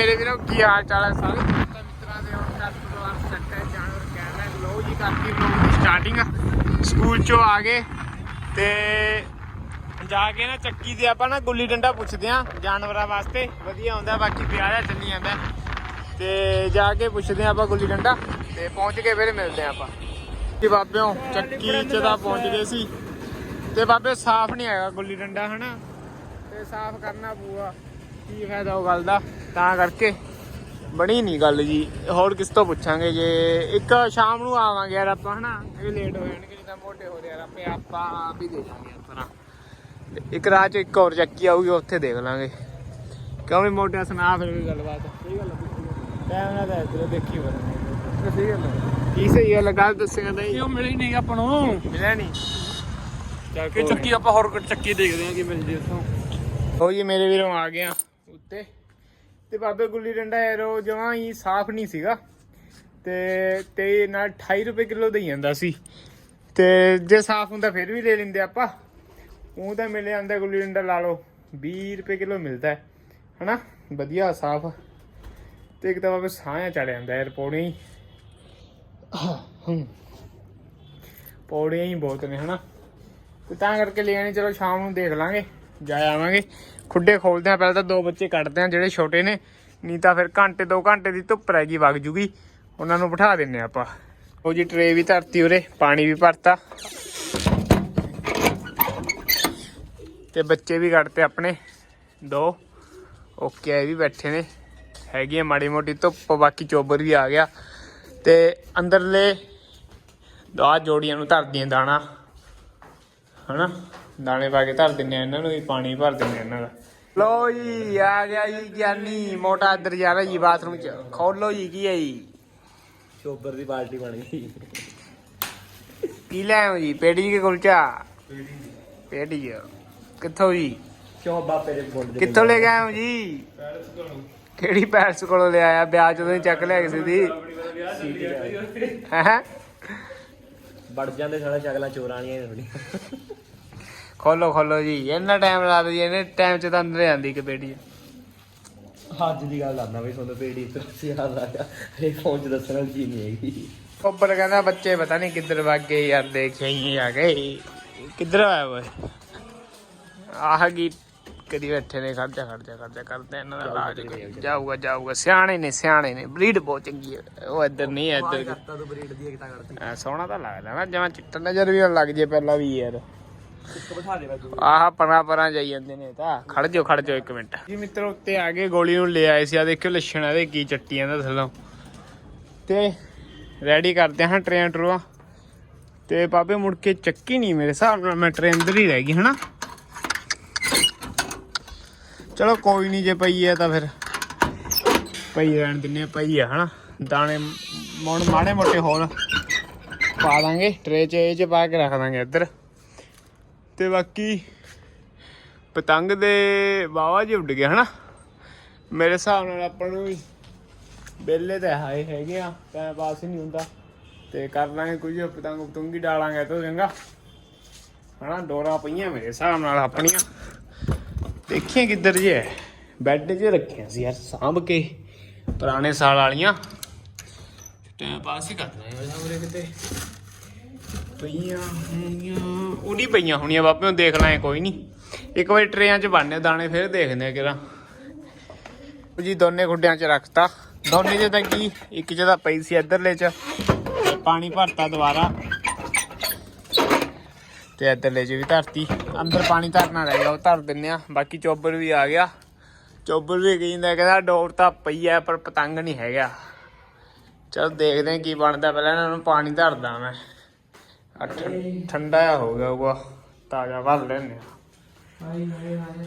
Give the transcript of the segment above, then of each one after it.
ਮੇਰੇ ਵੀਰੋ, ਕੀ ਹਾਲ ਚਾਲ ਹੈ ਸਾਰੇ? ਦੋਸਤਾਂ ਮਿੱਤਰਾਂ ਦੇ ਹੁਣ ਘਰ ਪਰਿਵਾਰ ਸੈੱਟ ਹੈ ਜਾਨਵਰ ਕਹਿਣਾ ਲੋ ਜੀ ਕਰਤੀ ਲੋਕ ਦੀ ਸਟਾਰਟਿੰਗ ਸਕੂਲ ਚੋਂ ਆ ਗਏ ਤੇ ਜਾ ਕੇ ਨਾ ਚੱਕੀ ਦੇ ਆਪਾਂ ਨਾ ਗੁੱਲੀ ਡੰਡਾ ਪੁੱਛਦੇ ਆ ਜਾਨਵਰਾਂ ਵਾਸਤੇ। ਵਧੀਆ ਹੁੰਦਾ, ਬਾਕੀ ਪਿਆਰਾ ਚੱਲੀ ਜਾਂਦਾ। ਤੇ ਜਾ ਕੇ ਪੁੱਛਦੇ ਆ ਆਪਾਂ ਗੁੱਲੀ ਡੰਡਾ ਤੇ ਪਹੁੰਚ ਕੇ ਫਿਰ ਮਿਲਦੇ ਆ ਆਪਾਂ। ਜੀ ਬਾਬਿਓ, ਚੱਕੀ ਚ ਤਾਂ ਪਹੁੰਚ ਗਏ ਸੀ। ਤੇ ਬਾਬੇ, ਸਾਫ਼ ਨਹੀਂ ਹੈਗਾ ਗੁੱਲੀ ਡੰਡਾ, ਹਨਾ? ਤੇ ਸਾਫ਼ ਕਰਨਾ ਪਊਗਾ। ਕੀ ਫਾਇਦਾ ਉਹ ਗੱਲ ਦਾ? ਤਾਂ ਕਰਕੇ ਬਣੀ ਨਹੀਂ ਗੱਲ ਜੀ। ਹੋਰ ਕਿਸ ਤੋਂ ਪੁੱਛਾਂਗੇ ਜੇ ਇੱਕ ਸ਼ਾਮ ਨੂੰ ਆਵਾਂਗੇ ਯਾਰ ਆਪਾਂ ਹਨਾ? ਇਹ ਲੇਟ ਹੋ ਜਾਣਗੇ ਜਿੱਦਾਂ ਮੋਟੇ ਹੋ ਰਹੇ ਯਾਰ ਆਪੇ ਆਪਾਂ ਆਪ ਹੀ ਦੇ ਜਾਾਂਗੇ ਆਪਣਾ ਤੇ। ਇੱਕ ਰਾਹ ਚ ਇੱਕ ਹੋਰ ਚੱਕੀ ਆਊਗੀ ਉੱਥੇ ਦੇਖ ਲਾਂਗੇ। ਕਿਉਂ ਵੀ ਮੋਟਿਆ ਸੁਣਾ ਫਿਰ ਵੀ ਗੱਲਬਾਤ? ਸਹੀ ਗੱਲ ਟਾਈਮ ਨਾਲ ਤਾਂ ਇੱਧਰ ਦੇਖੀ ਵਰ ਸਹੀ ਗੱਲ ਹੈ। ਕੀ ਸਹੀ ਗੱਲ ਗੱਲ ਦੱਸੇਗਾ ਤਾਂ ਇਹ ਉਹ ਮਿਲੇ ਹੀ ਨਹੀਂ ਆਪਾਂ ਨੂੰ? ਮਿਲਿਆ ਨਹੀਂ ਚੱਲ ਕਿ ਚੱਕੀ ਆਪਾਂ ਹੋਰ ਚੱਕੀ ਦੇਖਦੇ ਆ ਕਿ ਮਿਲ ਜੇ ਉੱਥੋਂ। ਹੋ ਜੀ ਮੇਰੇ ਵੀਰੋਂ ਆ ਗਿਆ। ਉੱਤੇ। ਤੇ ਬਾਬੇ ਗੁੱਲੀ ਡੰਡਾ ਯਾਰ ਉਹ ਜਮਾਂ ਹੀ ਸਾਫ਼ ਨਹੀਂ ਸੀਗਾ। ਤੇ ਤੇ ਨਾਲ 28 ਰੁਪਏ ਕਿਲੋ ਦੇਈ ਜਾਂਦਾ ਸੀ। ਤੇ ਜੇ ਸਾਫ਼ ਹੁੰਦਾ ਫਿਰ ਵੀ ਲੈ ਲੈਂਦੇ ਆਪਾਂ। ਉਹ ਤਾਂ ਮਿਲ ਜਾਂਦਾ ਗੁੱਲੀ ਡੰਡਾ ਲਾ ਲਓ 20 ਰੁਪਏ ਕਿਲੋ ਮਿਲਦਾ ਹੈ। ਹਨਾ? ਵਧੀਆ ਸਾਫ਼। ਤੇ ਇੱਕ ਤਾਂ ਬਾਬੇ ਸਾਹ ਚੜ ਜਾਂਦਾ ਯਾਰ, ਪੌੜੀਆਂ ਹੀ। ਪੌੜੀਆਂ ਹੀ ਬਹੁਤ ਨੇ, ਹਨਾ? ਤੇ ਤਾਂ ਕਰਕੇ ਲੈ ਆਣੀ ਚਲੋ ਸ਼ਾਮ ਨੂੰ ਦੇਖ ਲਾਂਗੇ। ਜਾ ਆਵਾਂਗੇ। ਖੁੱਡੇ ਖੋਲਦੇ ਆ, ਪਹਿਲਾਂ ਤਾਂ ਦੋ ਬੱਚੇ ਕੱਢਦੇ ਆ, ਜਿਹੜੇ ਛੋਟੇ ਨੇ। ਨਹੀਂ ਤਾਂ ਫਿਰ ਘੰਟੇ, ਦੋ ਘੰਟੇ ਦੀ ਧੁੱਪ ਰਹਿ ਗਈ, ਵਗ ਜੂਗੀ। ਉਹਨਾਂ ਨੂੰ ਬਿਠਾ ਦਿੰਨੇ ਆਪਾਂ। ਉਹ ਜੀ, ਟਰੇ ਵੀ ਧਰਤੀ ਉਰੇ, ਪਾਣੀ ਵੀ ਭਰਤਾ। ਤੇ ਬੱਚੇ ਵੀ ਕੱਢਤੇ ਆਪਣੇ, ਦੋ। ਓਕੇ, ਇਹ ਵੀ ਬੈਠੇ ਨੇ। ਹੈਗੀ ਆ ਮਾੜੀ ਮੋਟੀ ਧੁੱਪ, ਬਾਕੀ ਚੋਬਰ ਵੀ ਆ ਗਿਆ। ਤੇ ਅੰਦਰਲੇ ਦੋ ਜੋੜੀਆਂ ਨੂੰ ਧਰਦੀਆਂ ਦਾਣਾ। ਹਨਾ? ਦਾਣੇ ਪਾ ਕੇ ਧਰ ਦਿੰਨੇ ਆ ਇਹਨਾਂ ਨੂੰ ਵੀ ਪਾਣੀ ਭਰ ਦਿੰਨੇ ਆ ਇਹਨਾਂ ਦਾ। ਲੋ ਜੀ ਆ ਗਿਆ ਜੀ ਗਿਆਨੀ ਮੋਟਾ ਇੱਧਰ ਜਾ ਰਿਹਾ ਜੀ ਬਾਥਰੂਮ ਚ। ਖੋਲੋ ਜੀ ਕੀ ਹੈ ਜੀ? ਚੋਬਰ ਦੀ ਬਾਲਟੀ ਬਣ ਗਈ। ਕੀ ਲੈ ਆਓ ਜੀ ਪੇੜੀ ਕੇ ਕੁਲਚਾ? ਪੇੜੀ ਕਿੱਥੋਂ ਜੀ? ਚੋਬਾ ਪੇਰੇ ਬੋਲ ਕਿੱਥੋਂ ਲੈ ਕੇ ਆਏ ਹੋ ਜੀ? ਕਿਹੜੀ ਪੈਰਸ ਕੋਲੋਂ ਲੈ ਆਇਆ? ਵਿਆਹ ਜਦੋਂ ਹੀ ਚੱਕ ਲਿਆ ਕਿਸੇ ਦੀ? ਹੈ? ਵੜ ਜਾਂਦੇ ਸਾਲਾ ਸ਼ਕਲਾਂ ਚੋਰਾਂ ਵਾਲੀਆਂ ਥੋੜੀ ਖੋਲੋ ਖੋਲੋ ਜੀ। ਇੰਨਾ ਟਾਈਮ ਲਾ ਜੀ ਇਹਨੇ ਟਾਈਮ ਚ ਤਾਂ ਅੰਦਰ ਜਾਂਦੀ ਕਿ ਪੇੜੀ ਅੱਜ ਦੀ ਗੱਲ ਆਂਦਾ ਬਈ ਤੁਹਾਨੂੰ ਪੇੜੀ ਤੋਂ ਯਾਦ ਆ ਗਿਆ। ਇਹ ਫੋਨ ਚ ਦੱਸਣ ਵਾਲੀ ਚੀਜ਼ ਨਹੀਂ ਹੈਗੀ। ਉੱਪਰ ਕਹਿੰਦਾ ਬੱਚੇ ਪਤਾ ਨਹੀਂ ਕਿੱਧਰ ਵਗ ਗਏ ਯਾਰ ਦੇਖ ਆਈਏ ਆ ਗਏ। ਕਿੱਧਰ ਆਇਆ ਓਏ ਆਹ ਕੀ ਕਦੀ ਬੈਠੇ ਨੇ ਖੜਜਾ ਖੜਜਾ ਖੜਜਾ ਕਰਦੇ ਇਹਨਾਂ ਦਾ ਇਲਾਜ ਜਾਊਗਾ ਜਾਊਗਾ। ਸਿਆਣੇ ਨੇ ਸਿਆਣੇ ਨੇ ਬਰੀਡ ਬਹੁਤ ਚੰਗੀ ਹੈ ਉਹ ਇੱਧਰ ਨਹੀਂ ਹੈ ਇੱਧਰ ਕਰਤਾ ਤੂੰ ਬਰੀਡ ਦੀ ਕਿਤਾ ਕਰਤੀ। ਐ ਸੋਹਣਾ ਤਾਂ ਲੱਗਦਾ ਨਾ ਜਿਵੇਂ ਚਿੱਟਾ ਨਜ਼ਰ ਵੀ ਨਾ ਲੱਗ ਜੇ ਪਹਿਲਾਂ ਵੀ ਯਾਰ। ਇੱਕ ਬਿਠਾ ਦੇ ਬਾਬੂ ਆਹ ਪਰਾਂ ਪਰਾਂ ਜਾਈ ਜਾਂਦੇ ਨੇ ਤਾਂ। ਖੜ ਜਾਓ ਖੜ ਜਾਓ ਇੱਕ ਮਿੰਟ। ਜੀ ਮਿੱਤਰ, ਉੱਤੇ ਆ ਕੇ ਗੋਲੀ ਨੂੰ ਲੈ ਆਏ ਸੀ। ਆ ਦੇਖਿਓ ਲੱਛਣ ਇਹਦੇ, ਕੀ ਚੱਟੀਆਂ ਦਾ ਥੱਲੋਂ। ਤੇ ਰੈਡੀ ਕਰਦੇ ਹਾਂ ਟ੍ਰੇਨ ਟਰੂਆ ਤੇ ਬਾਬੇ ਮੁੜ ਕੇ ਚੱਕੀ ਨਹੀਂ ਮੇਰੇ ਹਿਸਾਬ ਨਾਲ, ਮੈਂ ਟ੍ਰੇਨ ਅੰਦਰ ਹੀ ਰਹਿ ਗਈ, ਹਨਾ? ਚਲੋ ਕੋਈ ਨਹੀਂ, ਜੇ ਪਈ ਹੈ ਤਾਂ ਫਿਰ ਪਈ ਰਹਿਣ ਦਿੰਨੇ ਪਈ ਆ, ਹਨਾ? ਦਾਣੇ ਮੋਣ ਮਾੜੇ ਮੋਟੇ ਹੋਰ ਪਾ ਦਾਂਗੇ ਟਰੇ 'ਚ, ਇਹ 'ਚ ਪਾ ਕੇ ਰੱਖ ਦਾਂਗੇ ਇੱਧਰ। ਤੇ ਬਾਕੀ ਪਤੰਗ ਦੇ ਵਾਵਾ ਜੀ ਉੱਡ ਗਿਆ ਹਨਾ? ਮੇਰੇ ਹਿਸਾਬ ਨਾਲ ਆਪਾਂ ਨੂੰ ਵੀ ਬੇਲੇ ਤਾਂ ਹਾਏ ਹੈਗੇ ਆ ਟਾਈਮ ਪਾਸ ਹੀ ਨਹੀਂ ਹੁੰਦਾ। ਤੇ ਕਰ ਲਾਂਗੇ ਕੁਝ, ਪਤੰਗ ਪਤੰਗੀ ਡਾਲਾਂਗੇ ਤਾਂ ਚੰਗਾ। ਹਨਾ, ਡੋਰਾ ਪਈਆਂ ਮੇਰੇ ਹਿਸਾਬ ਨਾਲ ਆਪਣੀਆਂ। ਦੇਖੀਆਂ ਕਿੱਧਰ ਜੇ ਬੈੱਡ 'ਚ ਰੱਖੀਆਂ ਸੀ ਯਾਰ, ਸਾਂਭ ਕੇ ਪੁਰਾਣੇ ਸਾਲ ਵਾਲੀਆਂ। ਟਾਈਮ ਪਾਸ ਹੀ ਕਰਨਾ ਯਾਰ ਸਾਹਮਣੇ ਕਿਤੇ। ਪਈਆਂ ਹੋਣੀਆਂ ਉਹਦੀ ਪਈਆਂ ਹੋਣੀਆਂ ਬਾਪੇ ਨੂੰ ਦੇਖ ਲਾਂ ਕੋਈ ਨਹੀਂ ਇੱਕ ਵਾਰੀ ਟਰੇਆਂ 'ਚ ਬਣਨੇ ਦਾਣੇ ਫਿਰ ਦੇਖਦੇ ਆ ਕਿਰਾ ਜੀ ਦੋਨੇ ਗੁੱਡਿਆਂ 'ਚ ਰੱਖਤਾ। ਦੋਨੇ 'ਚ ਤਾਂ ਕੀ, ਇੱਕ 'ਚ ਪਈ ਸੀ ਇੱਧਰਲੇ 'ਚ, ਪਾਣੀ ਭਰਤਾ ਦੁਬਾਰਾ। ਤੇ ਇੱਧਰਲੇ 'ਚ ਵੀ ਧਰਤੀ। ਅੰਦਰ ਪਾਣੀ ਧਰਨਾ ਰਹਿ ਗਿਆ, ਉਹ ਧਰ ਦਿੰਨੇ ਆ ਬਾਕੀ ਚੋਬਰ ਵੀ ਆ ਗਿਆ। ਚੋਬਰ ਵੀ ਕਹਿੰਦਾ ਕਹਿੰਦਾ ਡੋਰ ਤਾਂ ਪਈ ਐ ਪਰ ਪਤੰਗ ਨਹੀਂ ਹੈਗਾ। ਚਲ ਦੇਖਦੇ ਆ ਕੀ ਬਣਦਾ। ਪਹਿਲਾਂ ਇਹਨਾਂ ਨੂੰ ਪਾਣੀ ਧਰਦਾ ਮੈਂ। ਆ ਠੰ- ਠੰਡਾ ਜਿਹਾ ਹੋ ਗਿਆ ਉਹ ਤਾਜ਼ਾ ਭਰ ਲੈਣੇ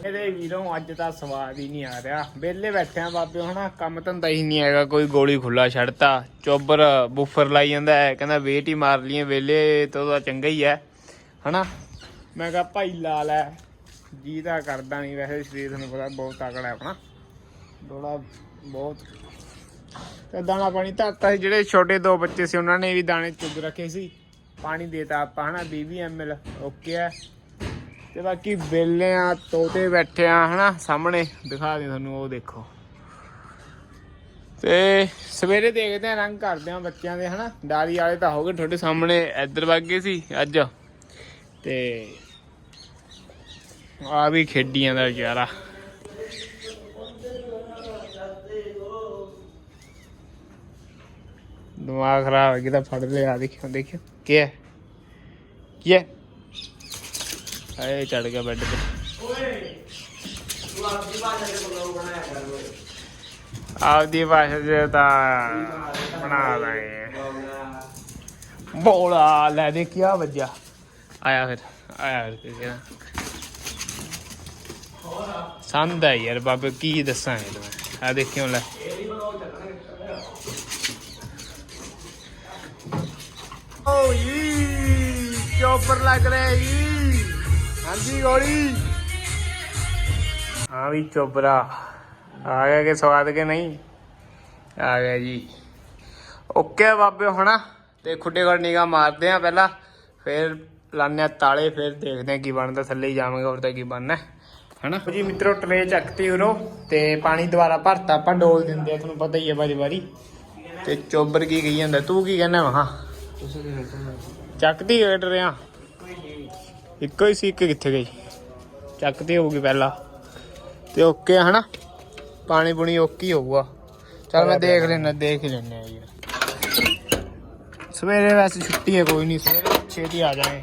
ਇਹਦੇ ਵੀਰੋਂ ਅੱਜ ਤਾਂ ਸਵਾਦ ਹੀ ਨਹੀਂ ਆ ਰਿਹਾ। ਵਿਹਲੇ ਬੈਠੇ ਆ ਬਾਬੇ ਹਨਾ ਕੰਮ ਧੰਦਾ ਹੀ ਨਹੀਂ ਹੈਗਾ ਕੋਈ ਗੋਲੀ ਖੁੱਲਾ ਛੱਡਤਾ ਚੋਬਰ ਬੁਫਰ ਲਾਈ ਜਾਂਦਾ ਹੈ ਕਹਿੰਦਾ ਵੇਟ ਹੀ ਮਾਰ ਲਈਏ ਵਿਹਲੇ ਤੋਂ ਤਾਂ ਚੰਗਾ ਹੀ ਹੈ ਹਨਾ। ਮੈਂ ਕਿਹਾ ਭਾਈ ਲਾ ਲੈ ਜੀ ਤਾਂ ਕਰਦਾ ਨਹੀਂ ਵੈਸੇ ਸਰੀਰ ਤੁਹਾਨੂੰ ਪਤਾ ਬਹੁਤ ਤਕੜਾ ਹੈ ਆਪਣਾ ਥੋੜਾ ਬਹੁਤ। ਤੇ ਦਾਣਾ ਪਾਣੀ ਧਰਤਾ ਸੀ ਜਿਹੜੇ ਛੋਟੇ ਦੋ ਬੱਚੇ ਸੀ ਉਹਨਾਂ ਨੇ ਵੀ ਦਾਣੇ ਚੁੱਗ ਰੱਖੇ ਸੀ। ਪਾਣੀ ਦੇਤਾ ਆਪਾਂ, ਹਨਾ 20 ml ਓਕੇ ਹੈ। ਤੇ ਬਾਕੀ ਬੇਲੇ ਆ, ਤੋਤੇ ਬੈਠੇ ਆ, ਹਨਾ, ਸਾਹਮਣੇ। ਦਿਖਾ ਦੇ ਤੁਹਾਨੂੰ, ਉਹ ਦੇਖੋ। ਤੇ ਸਵੇਰੇ ਦੇਖਦੇ ਆ, ਰੰਗ ਕਰਦੇ ਆ ਬੱਚਿਆਂ ਦੇ, ਹਨਾ। ਡਾਰੀ ਵਾਲੇ ਤਾਂ ਹੋ ਗਏ ਤੁਹਾਡੇ ਸਾਹਮਣੇ, ਇੱਧਰ ਵਗ ਗਏ ਸੀ ਅੱਜ। ਤੇ ਆ ਵੀ ਖੇਡੀਆਂ ਦਾ ਵਿਚਾਰਾ ਦਿਮਾਗ ਖਰਾਬ ਹੋ ਗਿਆ ਤਾਂ ਫੜ ਲਿਆ, ਦੇਖਿਓ ਦੇਖਿਓ, ਕੀ ਹੈ? ਕੀ ਹੈ? ਆਏ ਚੜ ਗਿਆ ਬੈੱਡ ਤੇ। ਤੂੰ ਆਪਦੀ ਭਾਸ਼ਾ ਦੇ ਬਲੌਗ ਬਣਾਇਆ ਕਰ ਓਏ ਆਪਦੀ ਭਾਸ਼ਾ ਚ ਤਾਂ ਬਣਾ ਲਾਂਗੇ। ਬੋਲਾ, ਲੈ ਦੇ ਕੀ ਵੱਜਿਆ? ਆਇਆ ਫਿਰ ਆਇਆ ਫਿਰ ਕਿਹੜਾ ਸੰਦ ਹੈ ਯਾਰ, ਬਾਬੇ, ਕੀ ਦੱਸਾਂ ਇਹ ਮੈਂ? ਆ ਦੇਖਿਓ, ਲੈ। ਓ ਜੀ, ਚੋਪਰ ਲੱਗ ਰਿਹਾ ਜੀ। ਹਾਂਜੀ, ਗੋਲੀ। ਹਾਂ ਵੀ, ਚੋਪਰਾ। ਆ ਗਿਆ ਕਿ ਸਵਾਦ ਕੇ ਨਹੀਂ? ਆ ਗਿਆ ਜੀ। ਓਕੇ ਬਾਬੇ, ਹੁਣਾ ਤੇ ਖੁੱਡੇ ਘੜ ਨਿਗਾ ਮਾਰਦੇ ਆ ਪਹਿਲਾਂ। ਫਿਰ ਲਾਉਂਦੇ ਆ ਤਾਲੇ, ਫਿਰ ਦੇਖਦੇ ਆ ਕੀ ਬਣਦਾ, ਥੱਲੇ ਹੀ ਜਾਵਾਂਗੇ, ਹੋਰ ਤਾਂ ਕੀ ਬਣਨਾ ਹੈ। ਹਨਾ? ਜੀ, ਮਿੱਤਰੋ, ਟਰੇ ਚੱਕਤੀ ਉਰੋ। ਤੇ ਪਾਣੀ ਦੁਬਾਰਾ ਭਰਤਾ, ਆਪਾਂ ਡੋਲ ਦਿੰਦੇ ਆ, ਤੁਹਾਨੂੰ ਪਤਾ ਹੀ ਹੈ ਵਾਰੀ ਵਾਰੀ ਤੇ ਚੋਬਰ ਕੀ ਕਹੀ ਜਾਂਦਾ, ਤੂੰ ਕੀ ਕਹਿੰਦਾ ਵਾ? ਚੱਕਦੀ ਗੇਟ ਰਿਆ ਇੱਕੋ ਹੀ ਸੀ ਇੱਕ ਕਿੱਥੇ ਗਈ? ਚੱਕਦੀ ਹੋਊਗੀ ਪਹਿਲਾਂ। ਤੇ ਓਕੇ ਆ ਹਨਾ? ਪਾਣੀ ਪੁਣੀ ਓਕੇ ਹੋਊਗਾ। ਚਲ ਮੈਂ ਦੇਖ ਲੈਣਾ ਦੇਖ ਲੈਣੇ ਆ ਯਾਰ ਸਵੇਰੇ ਵੈਸੇ ਛੁੱਟੀ ਹੈ ਕੋਈ ਨਹੀਂ। ਸਵੇਰੇ ਛੇਤੀ ਆ ਜਾਏ।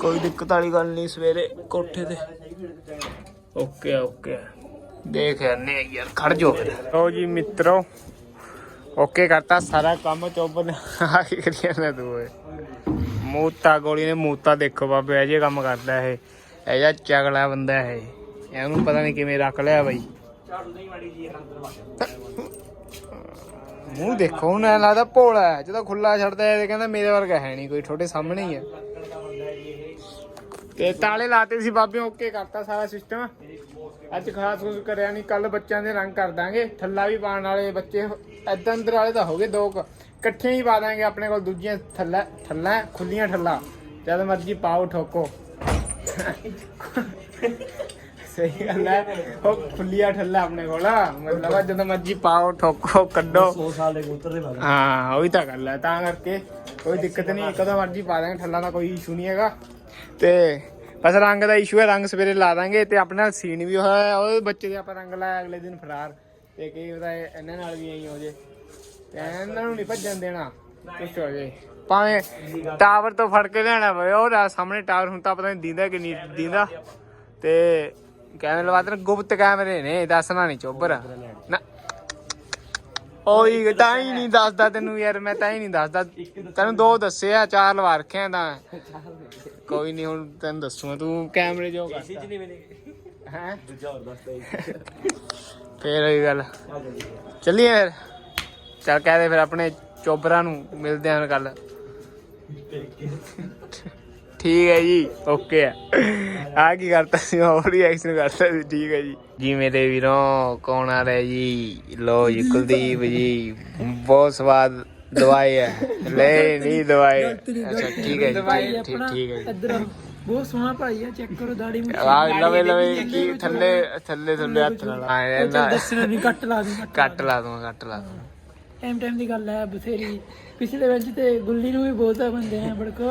ਕੋਈ ਦਿੱਕਤ ਵਾਲੀ ਗੱਲ ਨਹੀਂ ਸਵੇਰੇ ਕੋਠੇ ਤੇ। ਓਕੇ ਆ, ਓਕੇ ਆ। ਦੇਖ ਲੈਣੇ ਯਾਰ ਖੜ ਜੋ ਫਿਰ। ਲਓ ਜੀ ਮਿੱਤਰੋ ਓਕੇ ਕਰਤਾ, ਸਾਰਾ ਕੰਮ ਚੁੱਪ ਨੇ। ਆ ਕੀ ਕਰੀ ਜਾਂਦਾ ਤੂੰ ਓਏ? ਮੂਤਾ ਗੋਲੀ ਨੇ ਮੂਤਾ ਦੇਖੋ ਬਾਬੇ, ਇਹ ਜੇ ਕੰਮ ਕਰਦਾ ਇਹ। ਇਹ ਜਿਹਾ ਚਗਲਾ ਬੰਦਾ ਇਹ। ਇਹਨੂੰ ਪਤਾ ਨਹੀਂ ਕਿਵੇਂ ਰੱਖ ਲਿਆ ਬਾਈ। ਮੂੰਹ ਦੇਖੋ, ਹੁਣ ਐਂ ਲੱਗਦਾ ਭੋਲਾ ਹੈ। ਜਦੋਂ ਖੁੱਲਾ ਛੱਡਦਾ ਹੈ ਤੇ ਕਹਿੰਦਾ ਮੇਰੇ ਵਰਗਾ ਹੈ ਨਹੀਂ ਕੋਈ, ਤੁਹਾਡੇ ਸਾਹਮਣੇ ਹੀ ਹੈ। ਤੇ ਤਾਲੇ ਲਾਤੇ ਸੀ ਬਾਬੇ ਓਕੇ ਕਰਤਾ ਸਾਰਾ ਸਿਸਟਮ ਅੱਜ ਖਾਸ ਕੁਝ ਕਰਿਆ ਨਹੀਂ ਕੱਲ ਬੱਚਿਆਂ ਦੇ ਰੰਗ ਕਰ ਦਾਂਗੇ। ਥੱਲਾ ਵੀ ਪਾਣ ਵਾਲੇ ਬੱਚੇ ਐਦਾਂ ਅੰਦਰ ਵਾਲੇ ਤਾਂ ਹੋ ਗਏ ਦੋ ਕੁ। ਇਕੱਠੀਆਂ ਹੀ ਪਾ ਦਾਂਗੇ ਆਪਣੇ ਕੋਲ ਦੂਜੀਆਂ ਥੱਲਾ ਥੱਲਾ ਖੁੱਲੀਆਂ ਠੱਲਾ ਜਦ ਮਰਜ਼ੀ ਪਾਓ ਠੋਕੋ। ਸਹੀ ਗੱਲ ਹੈ। ਉਹ ਖੁੱਲੀਆਂ ਠੱਲਾ ਆਪਣੇ ਕੋਲ। ਮਤਲਬ ਜਦ ਮਰਜ਼ੀ ਪਾਓ ਠੋਕੋ ਕੱਢੋ। 100 ਸਾਲ ਦੇ ਕਬੂਤਰ ਦੇ ਬਾਰੇ। ਹਾਂ ਉਹੀ ਤਾਂ ਗੱਲ ਹੈ। ਤਾਂ ਕਰਕੇ ਕੋਈ ਦਿੱਕਤ ਨਹੀਂ ਕਦੋਂ ਮਰਜ਼ੀ ਪਾ ਦਾਂਗੇ। ਠੱਲਾ ਦਾ ਕੋਈ ਇਸ਼ੂ ਨਹੀਂ ਹੈਗਾ। ਤੇ ਬਸ ਰੰਗ ਦਾ ਇਸ਼ੂ ਹੈ, ਰੰਗ ਸਵੇਰੇ ਲਾ ਦਾਂਗੇ ਤੇ ਆਪਣੇ ਨਾਲ ਸੀਨ ਵੀ ਹੋਇਆ ਉਹ ਬੱਚੇ ਦੇ ਆਪਾਂ ਰੰਗ ਲਾਇਆ ਅਗਲੇ ਦਿਨ ਫਰਾਰ। ਤੇ ਕੀ ਪਤਾ ਇਹਨਾਂ ਨਾਲ ਵੀ ਐਂ ਹੋ ਜੇ। ਤੇ ਇਹਨਾਂ ਨੂੰ ਨਹੀਂ ਭੱਜਣ ਦੇਣਾ ਕੁਛ ਹੋ ਜੇ। ਭਾਵੇਂ ਟਾਵਰ ਤੋਂ ਫੜ ਕੇ ਲੈਣਾ ਪਵੇ, ਉਹ ਰਾ ਸਾਹਮਣੇ ਟਾਵਰ, ਹੁਣ ਤਾਂ ਪਤਾ ਨਹੀਂ ਦਿੰਦਾ ਕਿ ਨਹੀਂ ਦਿੰਦਾ। ਤੇ ਕੈਮਰੇ ਲਵਾਤੇ ਨੇ ਗੁਪਤ ਕੈਮਰੇ ਨੇ, ਦੱਸਣਾ ਨਹੀਂ ਚੋਬਰ ਨਾ ਓਏ ਤਾਂ ਹੀ ਨਹੀਂ ਦੱਸਦਾ ਤੈਨੂੰ ਯਾਰ ਮੈਂ ਤਾਂ ਹੀ ਨਹੀਂ ਦੱਸਦਾ। ਤੈਨੂੰ ਦੋ ਦੱਸੇ ਆ ਚਾਰ ਲਵਾ ਰੱਖਿਆ ਤਾਂ। ਕੋਈ ਨਹੀਂ ਹੁਣ ਤੈਨੂੰ ਦੱਸੂਗਾ ਤੂੰ ਕੈਮਰੇ ਜੋ ਸੀ ਚ ਨਹੀਂ ਮਿਲੇ ਹੈ? ਦੂਜਾ ਹੋਰ ਦੱਸਦਾ ਫੇਰ ਉਹੀ ਗੱਲ। ਚੱਲੀਏ ਫਿਰ। ਚੱਲ ਕਹਿ ਦੇ ਫਿਰ ਆਪਣੇ ਚੋਬਰਾਂ ਨੂੰ ਮਿਲਦੇ ਆਂ ਕੱਲ ਠੀਕ ਹੈ ਜੀ ਓਕੇ ਆ ਆ ਕੀ ਕਰਤਾ ਸੀ ਹੋਰ ਰਿਐਕਸ਼ਨ ਕਰਤਾ ਸੀ ਠੀਕ ਹੈ ਜੀ। ਜੀ ਮੇਰੇ ਵੀਰੋ ਕੌਣ ਆ ਰਿਹਾ ਜੀ? ਲੋ ਜੀ ਕੁਲਦੀਪ ਜੀ ਬਹੁਤ ਸਵਾਦ ਦਵਾਈ ਹੈ। ਲੈ ਨਹੀਂ ਦਵਾਈ। ਅੱਛਾ ਠੀਕ ਹੈ ਜੀ ਠੀਕ ਠੀਕ ਹੈ ਇੱਧਰ ਬਹੁਤ ਸੋਹਣਾ ਭਾਈ ਆ ਚੈੱਕ ਕਰੋ ਦਾੜੀ ਮੁੱਛ। ਆ ਲਵੇ ਲਵੇ ਕੀ ਥੱਲੇ ਥੱਲੇ ਥੱਲੇ ਹੱਥ ਨਾਲ ਆ ਇਹਨਾਂ ਦੱਸਣਾ ਨਹੀਂ ਕੱਟ ਲਾ ਦੂੰ ਕੱਟ ਲਾ ਦੂੰਗਾ ਕੱਟ ਲਾ ਦੂੰਗਾ। ਟਾਈਮ ਟਾਈਮ ਦੀ ਗੱਲ ਹੈ ਬਥੇਰੀ। ਪਿਛਲੇ ਵਿੱਚ ਤੇ ਗੁੱਲੀ ਨੂੰ ਵੀ ਬੋਲਦਾ ਬੰਦੇ ਆ ਬੜਕਾ